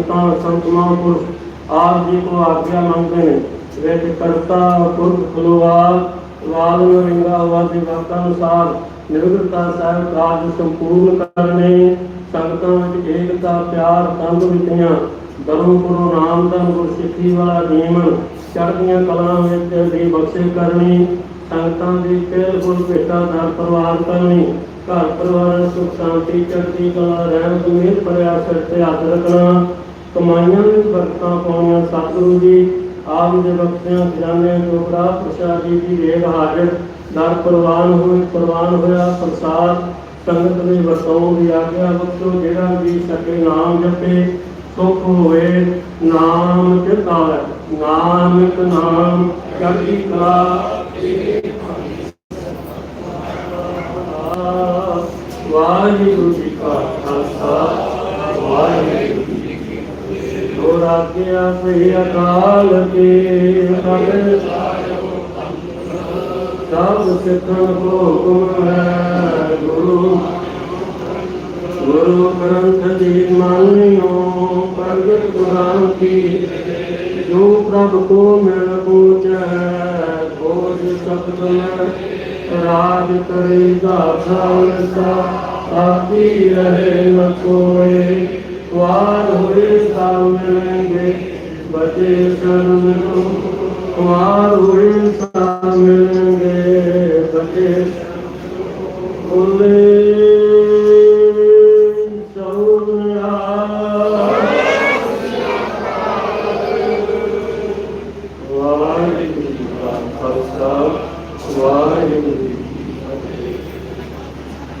ਸੰਤਾਂ ਸੰਤ ਮਹਾਂਪੁਰਖ, ਆਪ ਜੀ ਕੋ ਆਗਿਆ ਮੰਗਦੇ ਨੇ ਵਿੱਚ ਕਰਤਾ ਪੁਰਖ ਖਲੋਵਾਲ, ਵਾਲ ਰਿੰਗਾ ਹੋਵਾ ਦੇ ਵਕਤ ਅਨੁਸਾਰ ਨਿਰਗਤਾ ਸਾਹਿਬ ਕਾਜ ਸੰਪੂਰਨ ਕਰਨੇ, ਸੰਗਤਾਂ ਵਿੱਚ ਏਕਤਾ, ਪਿਆਰ, ਤੰਗ ਵਿਚੀਆਂ ਦਰੋਂ ਗੁਰੂ ਨਾਮਦਾਨ ਗੁਰਸਿੱਖੀ ਵਾਲਾ ਜੀਵਨ ਚੜ੍ਹਦੀਆਂ ਕਲਾਂ ਵਿੱਚ ਦੀ ਬਖਸ਼ਿਸ਼ ਕਰਨੀ, ਸੰਗਤਾਂ ਦੀ ਕਿਰਪਾ ਗੁਰ ਭੇਟਾ ਦਰ ਪਰਿਵਾਰ ਕਰਨੀ, ਘਰ ਪਰਿਵਾਰ ਸੁਖ ਸ਼ਾਂਤੀ, ਚੜ੍ਹਦੀ ਕਲਾ ਰਹਿਣ ਦੁਨੀਤ ਪਰਿਆ ਸਿਰ ਤੇ ਹੱਥ ਰੱਖਣਾ ਕਮਾਈਆਂ ਵਿੱਚ ਬਰਕਤਾਂ ਪਾਉਣੀਆਂ, ਸਤਿਗੁਰੂ ਜੀ, ਆਪ ਦੇ ਬਖਸ਼ਿਆਂ ਖਜ਼ਾਨੇ ਟੋਕਰਾ ਪ੍ਰਸ਼ਾਦ ਜੀ ਦੀ ਰੇਗ ਹਾਜ਼ਰ, ਦਰ ਪ੍ਰਵਾਨ ਹੋਏ ਪ੍ਰਵਾਨ ਹੋਇਆ, ਪ੍ਰਸਾਦ ਸੰਗਤ ਦੇ ਵਰਤਾਉਣ ਦੀ ਆਗਿਆ ਬਖਸ਼ੋ, ਜਿਹੜਾ ਵੀ ਸਕੇ ਨਾਮ ਜਪੇ, ਸੁਖ ਹੋਏ, ਨਾਮ ਚਿਤਾਰ ਨਾਨਕ ਨਾਮ ਚੜ੍ਹਦੀ ਕਲਾ ਵਾਹਿਗੁਰੂ ਜੀ ਕਾ ਖਾਲਸਾ ਵਾਹਿਗੁਰੂ ਜੀ ਕੀ ਫਤਿਹ ਜੋ ਸਹੀ ਅਕਾਲ ਕੇ ਸਾਡੇ ਸਭ ਸਿੱਖਣ ਕੋ ਹੁਕਮ ਹੈ ਗੁਰੂ। ਗੁਰੂ ਗ੍ਰੰਥ ਦੀ ਮਾਨਿਓ ਪ੍ਰਗਟ ਕੁਰਾਨ ਕੀ ਜੋ ਪ੍ਰਭ ਕੋ ਮਿਲ ਪੂਜੈ, ਬੋਝ ਸ਼ਬਦ ਮੈਂ ਰਾਜ ਕਰੇਗਾ ਖਾਲਸਾ। ਆਪੀ ਰਹੇ ਨ ਕੋਏ ਵਾਰ ਹੋਏ ਸਭ ਮਾਰੁਲ ਸੰਗੇ ਬਲੇ ਬੋਲੇ ਵਾਹਿਗੁਰੂ ਜੀ ਕਾ ਖਾਲਸਾ ਵਾਹਿਗੁਰੂ ਜੀ